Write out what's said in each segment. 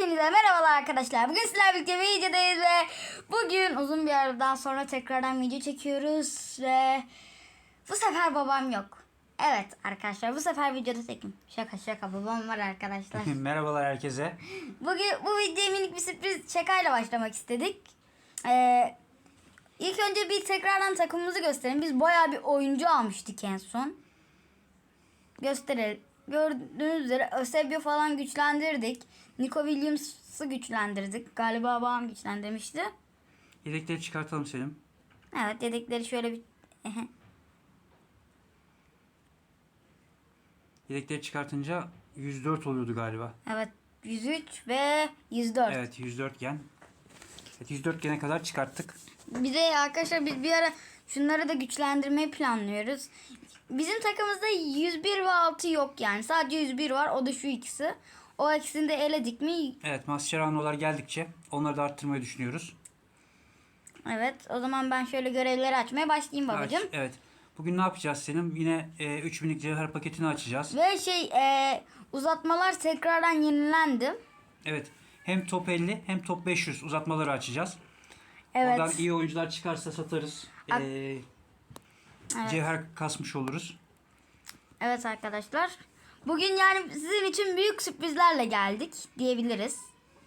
Hepinize merhabalar arkadaşlar. Bugün sizlerle birlikte bir videodayız ve bugün uzun bir aradan sonra tekrardan video çekiyoruz ve bu sefer babam yok. Evet arkadaşlar bu sefer videoda tekim. Şaka şaka babam var arkadaşlar. Merhabalar herkese. Bugün bu videoya minik bir sürpriz şakayla başlamak istedik. Ee, ilk önce bir tekrardan takımımızı gösterelim. Biz bayağı bir oyuncu almıştık en son. Gösterelim. Gördüğünüz üzere Eusebio falan güçlendirdik. Nico Williams'ı güçlendirdik. Galiba babam güçlendirmişti. Yedekleri çıkartalım Selim. Evet yedekleri şöyle bir... Yedekleri çıkartınca 104 oluyordu galiba. evet 103 ve 104. Evet 104 gen. Evet 104 gene kadar çıkarttık. Bir de arkadaşlar biz bir ara şunları da güçlendirmeyi planlıyoruz. Bizim takımımızda 101 ve 6 yok yani. Sadece 101 var. O da şu ikisi. O ikisini de eledik mi? Evet Mascherano'lar geldikçe onları da arttırmayı düşünüyoruz. Evet. O zaman ben şöyle görevleri açmaya başlayayım babacığım. Aç- Evet. Bugün ne yapacağız Selim? Yine e, 3000'lik cevher paketini açacağız. Ve şey e, uzatmalar tekrardan yenilendi. Evet. Hem top 50 hem top 500 uzatmaları açacağız. Evet. Oradan iyi oyuncular çıkarsa satarız. Ak- E, Evet. Cevher kasmış oluruz. Evet arkadaşlar. Bugün yani sizin için büyük sürprizlerle geldik diyebiliriz.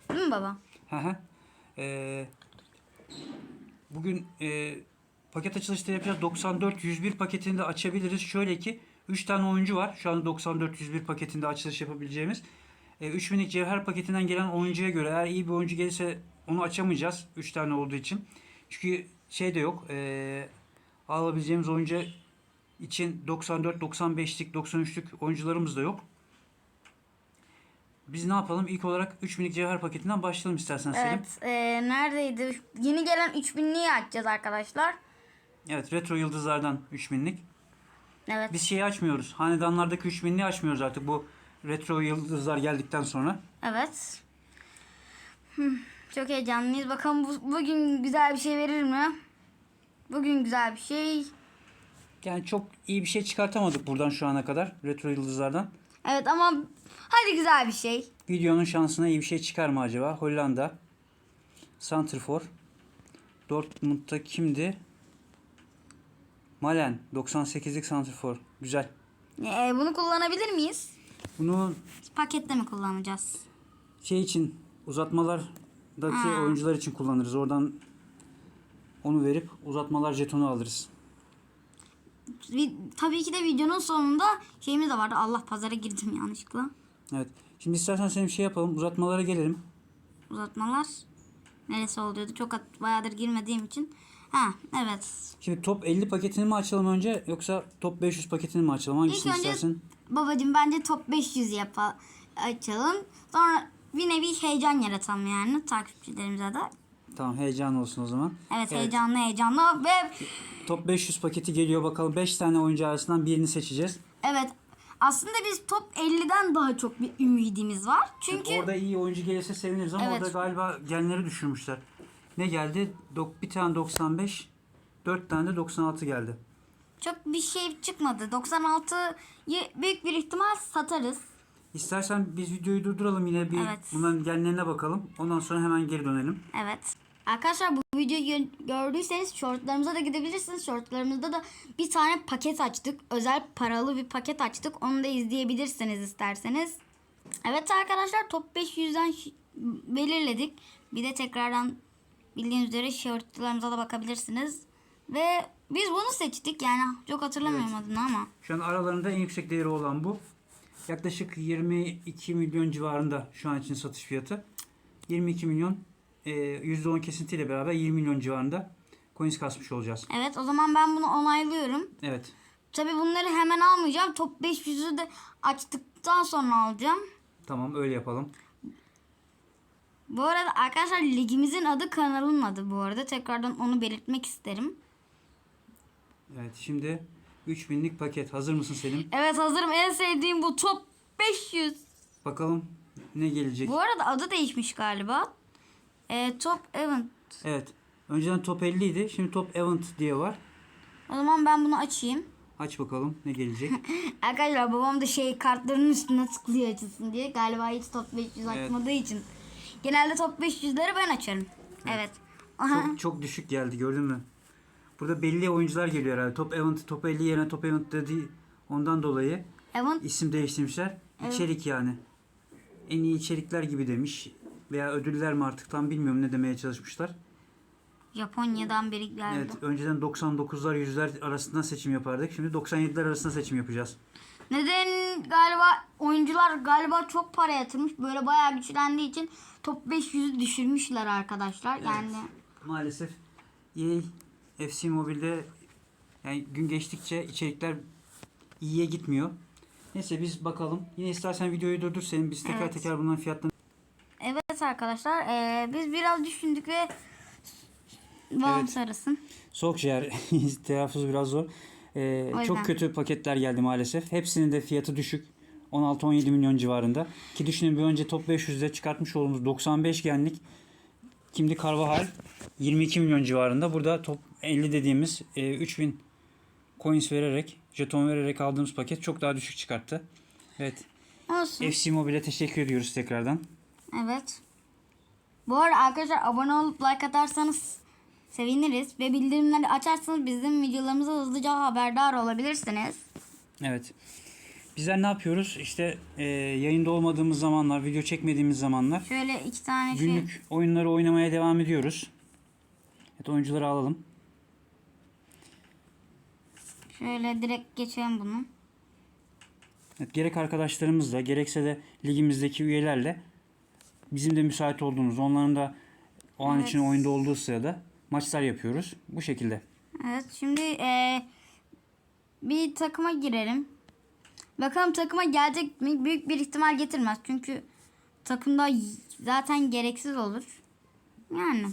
Değil mi baba? Hı hı. Ee, bugün e, paket açılışları yapacağız. 94-101 paketini de açabiliriz. Şöyle ki 3 tane oyuncu var. Şu anda 94-101 paketinde açılış yapabileceğimiz. E, 3000'lik cevher paketinden gelen oyuncuya göre eğer iyi bir oyuncu gelirse onu açamayacağız. 3 tane olduğu için. Çünkü şey de yok. E, alabileceğimiz oyuncu için 94-95'lik 93'lük oyuncularımız da yok. Biz ne yapalım? İlk olarak 3000'lik cevher paketinden başlayalım istersen Selim. Evet. e, neredeydi? Yeni gelen 3000'liği açacağız arkadaşlar. Evet retro yıldızlardan 3000'lik. Evet. Biz şeyi açmıyoruz. Hanedanlardaki 3000'liği açmıyoruz artık bu retro yıldızlar geldikten sonra. Evet. Hmm, Çok heyecanlıyız. Bakalım bu, bugün güzel bir şey verir mi? Bugün güzel bir şey. Yani çok iyi bir şey çıkartamadık buradan şu ana kadar retro yıldızlardan. Evet ama hadi güzel bir şey. Videonun şansına iyi bir şey çıkar mı acaba? Hollanda. Santrfor. Dortmund'da kimdi? Malen. 98'lik Santrfor. Güzel. Ee, bunu kullanabilir miyiz? Bunu Pakette mi kullanacağız? şey için uzatmalardaki oyuncular için kullanırız. Oradan onu verip uzatmalar jetonu alırız. Tabii ki de videonun sonunda şeyimiz de vardı. Allah pazara girdim yanlışlıkla. Evet. Şimdi istersen senin bir şey yapalım. Uzatmalara gelelim. Uzatmalar. Neresi oluyordu? Çok bayağıdır girmediğim için. Ha evet. Şimdi top 50 paketini mi açalım önce yoksa top 500 paketini mi açalım? Hangisini İlk önce- istersin? Babacım bence top 500 yapa açalım. Sonra bir nevi heyecan yaratalım yani takipçilerimize de. Tamam heyecan olsun o zaman. Evet, heyecanlı heyecanlı ve Top 500 paketi geliyor bakalım. 5 tane oyuncu arasından birini seçeceğiz. evet aslında biz top 50'den daha çok bir ümidimiz var. Çünkü Orada iyi oyuncu gelirse seviniriz ama Evet. orada galiba genleri düşürmüşler. Ne geldi? Dok- Bir tane 95, 4 tane de 96 geldi. çok bir şey çıkmadı. 96'yı büyük bir ihtimal satarız. İstersen biz videoyu durduralım yine bir Evet. bunların genlerine bakalım. Ondan sonra hemen geri dönelim. Evet. Arkadaşlar bu videoyu gö- gördüyseniz shortlarımıza da gidebilirsiniz. Shortlarımızda da bir tane paket açtık. Özel paralı bir paket açtık. Onu da izleyebilirsiniz isterseniz. Evet arkadaşlar top 500'den ş- belirledik. Bir de tekrardan bildiğiniz üzere shortlarımıza da bakabilirsiniz. Ve biz bunu seçtik yani çok hatırlamıyorum Evet. adını ama. Şu an aralarında en yüksek değeri olan bu. Yaklaşık 22 milyon civarında şu an için satış fiyatı. 22 milyon e, %10 kesintiyle beraber 20 milyon civarında coins kasmış olacağız. Evet o zaman ben bunu onaylıyorum. Evet. Tabi bunları hemen almayacağım. Top 500'ü de açtıktan sonra alacağım. Tamam öyle yapalım. Bu arada arkadaşlar ligimizin adı kanalın adı bu arada. Tekrardan onu belirtmek isterim. Evet şimdi 3000'lik paket. Hazır mısın Selim? Evet hazırım. En sevdiğim bu top 500. Bakalım ne gelecek. Bu arada adı değişmiş galiba. Ee, top event. Evet. Önceden top 50 idi. Şimdi top event diye var. O zaman ben bunu açayım. Aç bakalım ne gelecek. Arkadaşlar babam da şey kartların üstüne tıklıyor açılsın diye. Galiba hiç top 500 Evet. açmadığı için Genelde top 500'leri ben açarım. Evet. Aha. Çok, çok düşük geldi gördün mü? Burada belli oyuncular geliyor herhalde. Top Event, Top 50 yerine Top Event dediği ondan dolayı Evan isim değiştirmişler. İçerik yani. En iyi içerikler gibi demiş. Veya ödüller mi artık tam bilmiyorum ne demeye çalışmışlar. Japonya'dan biri geldi. Evet önceden 99'lar 100'ler arasından seçim yapardık. Şimdi 97'ler arasında seçim yapacağız. Neden galiba oyuncular galiba çok para yatırmış. Böyle bayağı güçlendiği için top 500'ü düşürmüşler arkadaşlar. Yani Maalesef EA FC Mobile'de yani gün geçtikçe içerikler iyiye gitmiyor. Neyse biz bakalım. Yine istersen videoyu durdur senin biz teker Evet. teker bunların fiyatlarını evet arkadaşlar eee, biz biraz düşündük ve babam Evet. sarısın. Soğuk ciğer telaffuzu biraz zor. Yüzden. çok kötü paketler geldi maalesef. Hepsinin de fiyatı düşük. 16-17 milyon civarında. Ki düşünün bir önce top 500'de çıkartmış olduğumuz 95 genlik kimdi Carvajal 22 milyon civarında. Burada top 50 dediğimiz e, 3000 coins vererek, jeton vererek aldığımız paket çok daha düşük çıkarttı. Evet. Olsun. FC Mobile'e teşekkür ediyoruz tekrardan. Evet. Bu arada arkadaşlar abone olup like atarsanız seviniriz. Ve bildirimleri açarsanız bizim videolarımıza hızlıca haberdar olabilirsiniz. Evet. Bizler ne yapıyoruz? İşte e, yayında olmadığımız zamanlar, video çekmediğimiz zamanlar Şöyle iki tane şey. Günlük oyunları oynamaya devam ediyoruz. Evet oyuncuları alalım. Şöyle direkt geçelim bunu. Evet, gerek arkadaşlarımızla gerekse de ligimizdeki üyelerle bizim de müsait olduğumuz onların da o an Evet. için oyunda olduğu sırada maçlar yapıyoruz. Bu şekilde. Evet şimdi eee, bir takıma girelim. Bakalım takıma gelecek mi? Büyük bir ihtimal getirmez. Çünkü takımda y- zaten gereksiz olur. Yani.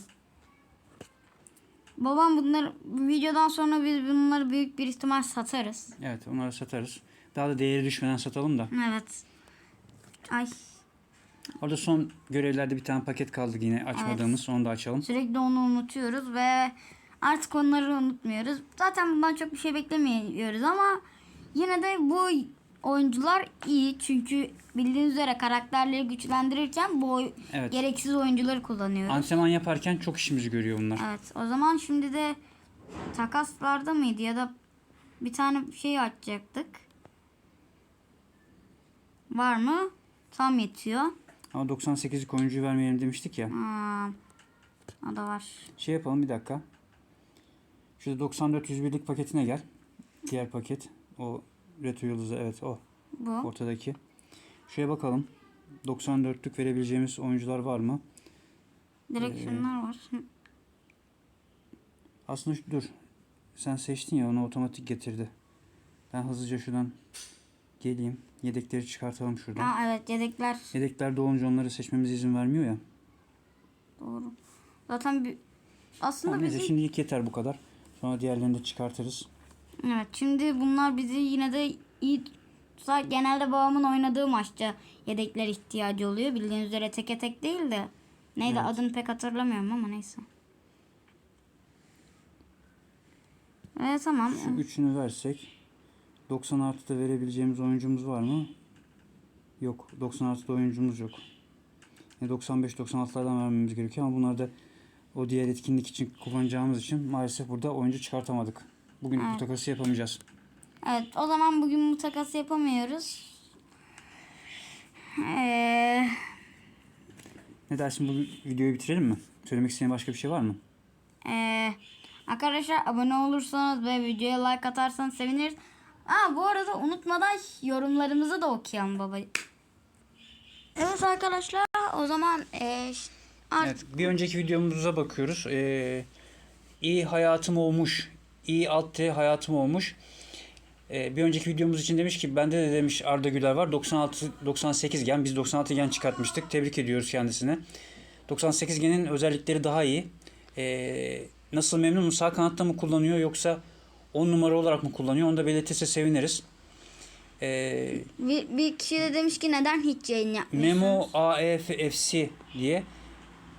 Babam bunları bu videodan sonra biz bunları büyük bir ihtimal satarız. Evet onları satarız. Daha da değeri düşmeden satalım da. Evet. Ay Orada son görevlerde bir tane paket kaldı yine açmadığımız. Onu da açalım. sürekli onu unutuyoruz ve artık onları unutmuyoruz. Zaten bundan çok bir şey beklemiyoruz ama yine de bu oyuncular iyi çünkü bildiğiniz üzere karakterleri güçlendirirken bu oy- Evet. gereksiz oyuncuları kullanıyoruz. Antrenman yaparken çok işimizi görüyor bunlar. Evet o zaman şimdi de takaslarda mıydı ya da bir tane şey açacaktık. Var mı? Tam yetiyor. Ama 98'lik oyuncuyu vermeyelim demiştik ya. Aa, o da var. Şey yapalım bir dakika. Şurada 94 101'lik paketine gel. Diğer paket. O retro yıldızı evet o. Bu. Ortadaki. Şuraya bakalım. 94'lük verebileceğimiz oyuncular var mı? Direkt Ee, şunlar var. Aslında dur. Sen seçtin ya onu otomatik getirdi. Ben hızlıca şuradan geleyim. Yedekleri çıkartalım şuradan. Aa, evet yedekler Yedekler doğunca onları seçmemize izin vermiyor ya. doğru. Zaten bir aslında Tamam, neyse bizim şimdilik yeter bu kadar. Sonra diğerlerini de çıkartırız. evet şimdi bunlar bizi yine de iyi Sa- genelde babamın oynadığı maçta yedekler ihtiyacı oluyor. Bildiğiniz üzere teke tek değil de neydi Evet. adını pek hatırlamıyorum ama neyse. Evet tamam. Şu üçünü versek 90 artıda verebileceğimiz oyuncumuz var mı? Yok. 90 artıda oyuncumuz yok. E 95-96'lardan vermemiz gerekiyor ama bunlar da o diğer etkinlik için kullanacağımız için maalesef burada oyuncu çıkartamadık. Bugün bu Evet. takası yapamayacağız. Evet o zaman bugün bu takası yapamıyoruz. Ee, Ne dersin bu videoyu bitirelim mi? Söylemek istediğin başka bir şey var mı? Ee, arkadaşlar abone olursanız ve videoya like atarsanız seviniriz. Aa bu arada unutmadan yorumlarımızı da okuyalım baba. Evet arkadaşlar o zaman ee, ş- art- Evet, bir önceki videomuza bakıyoruz. Ee, iyi hayatım olmuş. İyi alt T hayatım olmuş. Ee, bir önceki videomuz için demiş ki bende de demiş Arda Güler var. 96 98 gen. Biz 96 gen çıkartmıştık. Tebrik ediyoruz kendisine. 98 genin özellikleri daha iyi. Ee, nasıl memnun Sağ kanatta mı kullanıyor yoksa 10 numara olarak mı kullanıyor? Onu da belirtirse seviniriz. Ee, bir, bir kişi de demiş ki neden hiç yayın yapmıyorsunuz? Memo AEFFC diye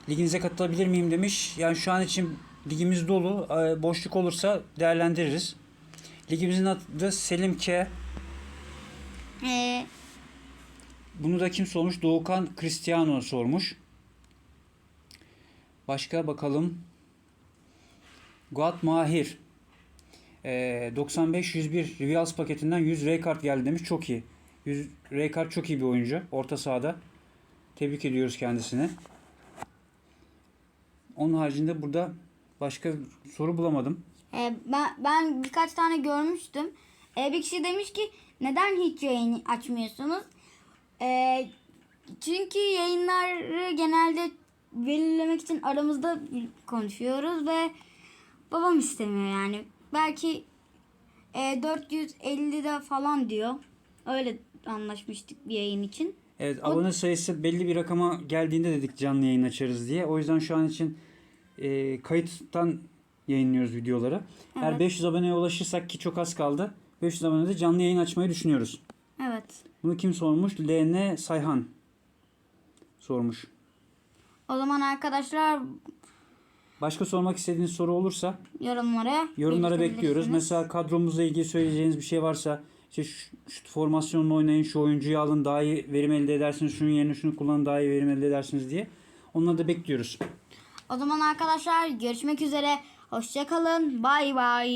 liginize katılabilir miyim demiş. Yani şu an için ligimiz dolu. Ee, Boşluk olursa değerlendiririz. Ligimizin adı Selim K. Ee, Bunu da kim sormuş? Doğukan Cristiano sormuş. Başka bakalım. Guat Mahir. Ee, 95-101 Rivals paketinden 100 R kart geldi demiş. Çok iyi. 100 R kart çok iyi bir oyuncu. Orta sahada. Tebrik ediyoruz kendisini. Onun haricinde burada başka soru bulamadım. Ee, ben, ben birkaç tane görmüştüm. Ee, bir kişi demiş ki neden hiç yayın açmıyorsunuz? Ee, çünkü yayınları genelde belirlemek için aramızda konuşuyoruz ve babam istemiyor yani. Belki e, 450'de falan diyor. Öyle anlaşmıştık bir yayın için. Evet abone sayısı belli bir rakama geldiğinde dedik canlı yayın açarız diye. O yüzden şu an için e, kayıttan yayınlıyoruz videoları. Eğer Evet. 500 aboneye ulaşırsak ki çok az kaldı. 500 abonede canlı yayın açmayı düşünüyoruz. Evet. Bunu kim sormuş? LN Sayhan sormuş. O zaman arkadaşlar Başka sormak istediğiniz soru olursa yorumlara yorumlara bekliyoruz. Mesela kadromuzla ilgili söyleyeceğiniz bir şey varsa işte şu, şu formasyonla oynayın, şu oyuncuyu alın daha iyi verim elde edersiniz, şunun yerine şunu kullanın daha iyi verim elde edersiniz diye. Onları da bekliyoruz. O zaman arkadaşlar görüşmek üzere. Hoşçakalın. Bay bay.